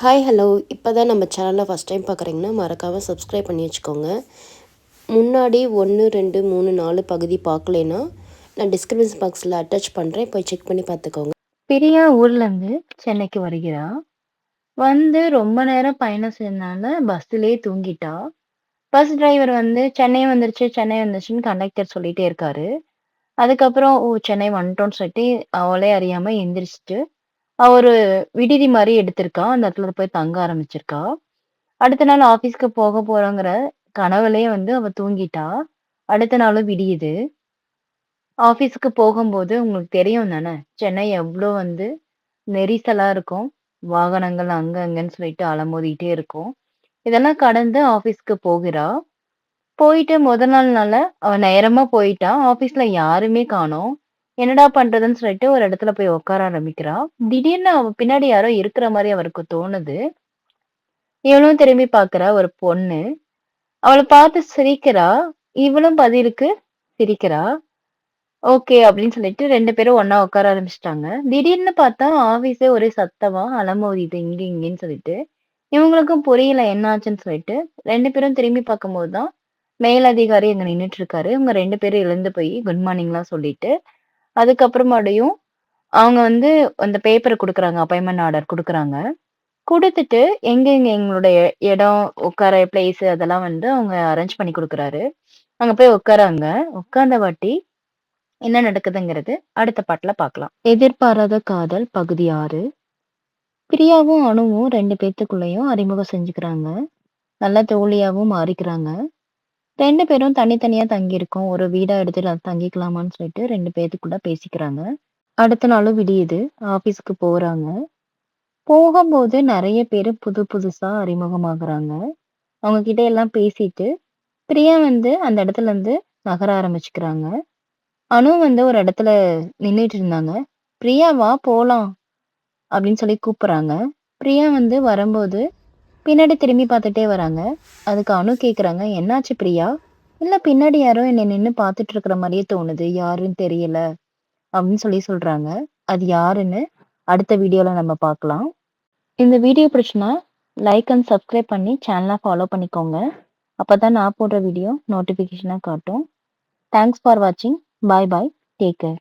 Hi hello இப்போ தான் நம்ம சேனலை ஃபஸ்ட் டைம் பார்க்குறீங்கன்னா மறக்காமல் சப்ஸ்கிரைப் பண்ணி வச்சுக்கோங்க. முன்னாடி ஒன்று ரெண்டு மூணு நாலு பகுதி பார்க்கலைன்னா நான் டிஸ்கிரிப்ஷன் பாக்ஸில் அட்டாச் பண்ணுறேன் போய் செக் பண்ணி பார்த்துக்கோங்க. பிரியா ஊர்லேருந்து சென்னைக்கு வருகிறா. வந்து ரொம்ப நேரம் பயணம் செய்யறதுனால பஸ்ஸுலேயே தூங்கிட்டா. பஸ் டிரைவர் வந்து சென்னை வந்துருச்சு சென்னை வந்துருச்சுன்னு கண்டக்டர் சொல்லிகிட்டே இருக்காரு. அதுக்கப்புறம் ஓ சென்னை வந்துட்டோன்னு சொல்லிட்டு அவளே அறியாமல் எந்திரிச்சிட்டு அவ ஒரு விடுதி மாதிரி எடுத்திருக்கா. அந்த இடத்துல போய் தங்க ஆரம்பிச்சிருக்கா. அடுத்த நாள் ஆபீஸ்க்கு போக போறோங்கிற கனவுலயே வந்து அவ தூங்கிட்டா. அடுத்த நாளும் விடியுது. ஆஃபீஸுக்கு போகும்போது உங்களுக்கு தெரியும் தானே? சென்னை எவ்வளோ வந்து நெரிசலா இருக்கும். வாகனங்கள் அங்க அங்கன்னு சொல்லிட்டு அலமோதிட்டே இருக்கும். இதெல்லாம் கடந்து ஆஃபீஸ்க்கு போகிறா. போயிட்டு முத நாள்னால அவ நேரமா போயிட்டா. ஆஃபீஸ்ல யாருமே காணோம். என்னடா பண்றதுன்னு சொல்லிட்டு ஒரு இடத்துல போய் உட்கார ஆரம்பிக்கிறா. திடீர்னு அவ பின்னாடி யாரோ இருக்கிற மாதிரி அவருக்கு தோணுது. இவளும் திரும்பி பாக்குறா ஒரு பொண்ணு. அவளை பார்த்து சிரிக்கிறா. இவளும் பதிலுக்கு சிரிக்கிறா. ஓகே அப்படின்னு சொல்லிட்டு ரெண்டு பேரும் ஒன்னா உட்கார ஆரம்பிச்சிட்டாங்க. திடீர்னு பார்த்தா ஆபீஸே ஒரே சத்தமா அலமோதிது இங்க இங்கன்னு சொல்லிட்டு. இவங்களுக்கும் புரியல என்னாச்சுன்னு சொல்லிட்டு. ரெண்டு பேரும் திரும்பி பார்க்கும்போது தான் மேலதிகாரி அங்க நின்றுட்டு இருக்காரு. இவங்க ரெண்டு பேரும் எழுந்து போய் குட் மார்னிங்லாம் சொல்லிட்டு அதுக்கப்புறமாடையும் அவங்க வந்து அந்த பேப்பரை குடுக்குறாங்க அப்பாயின்மெண்ட் ஆர்டர் குடுக்குறாங்க. குடுத்துட்டு எங்கெங்க எங்களுடைய இடம் உட்கார பிளேஸ் அதெல்லாம் வந்து அவங்க அரேஞ்ச் பண்ணி குடுக்குறாரு. அங்க போய் உட்காராங்க. உட்கார்ந்த வாட்டி என்ன நடக்குதுங்கிறது அடுத்த பாட்டுல பார்க்கலாம் எதிர்பாராத காதல் பகுதி ஆறு. பிரியாவும் அணுவும் ரெண்டு பேர்த்துக்குள்ளேயும் அறிமுகம் செஞ்சுக்கிறாங்க. நல்ல தோழியாவும் மாறிக்கிறாங்க. ரெண்டு பேரும் தனித்தனியா தங்கியிருக்கோம். ஒரு வீடா எடுத்துட்டு அது தங்கிக்கலாமான்னு சொல்லிட்டு ரெண்டு பேத்துக்குள்ள பேசிக்கிறாங்க. அடுத்த நாளும் விடியுது. ஆபீஸ்க்கு போறாங்க. போகும்போது நிறைய பேர் புது புதுசா அறிமுகமாகறாங்க. அவங்க கிட்ட எல்லாம் பேசிட்டு பிரியா வந்து அந்த இடத்துல இருந்து நகர ஆரம்பிச்சுக்கிறாங்க. அனு வந்து ஒரு இடத்துல நின்னுட்டு இருந்தாங்க. பிரியா வா போலாம் அப்படின்னு சொல்லி கூப்பிடுறாங்க. பிரியா வந்து வரும்போது பின்னாடி திரும்பி பார்த்துட்டே வராங்க. அதுக்கு அணு கேட்குறாங்க என்னாச்சு பிரியா? இல்ல பின்னாடி யாரோ என்னை நின்று பார்த்துட்டு இருக்கிற மாதிரியே தோணுது. யாருன்னு தெரியல. அப்படின்னு சொல்லி சொல்றாங்க. அது யாருன்னு அடுத்த வீடியோல நம்ம பார்க்கலாம். இந்த வீடியோ பிடிச்சுன்னா லைக் அண்ட் சப்ஸ்கிரைப் பண்ணி சேனலை ஃபாலோ பண்ணிக்கோங்க. அப்பதான் நான் போடுற வீடியோ நோட்டிஃபிகேஷனாக காட்டும். தேங்க்ஸ் ஃபார் வாட்சிங் பாய் பாய் டேக் கேர்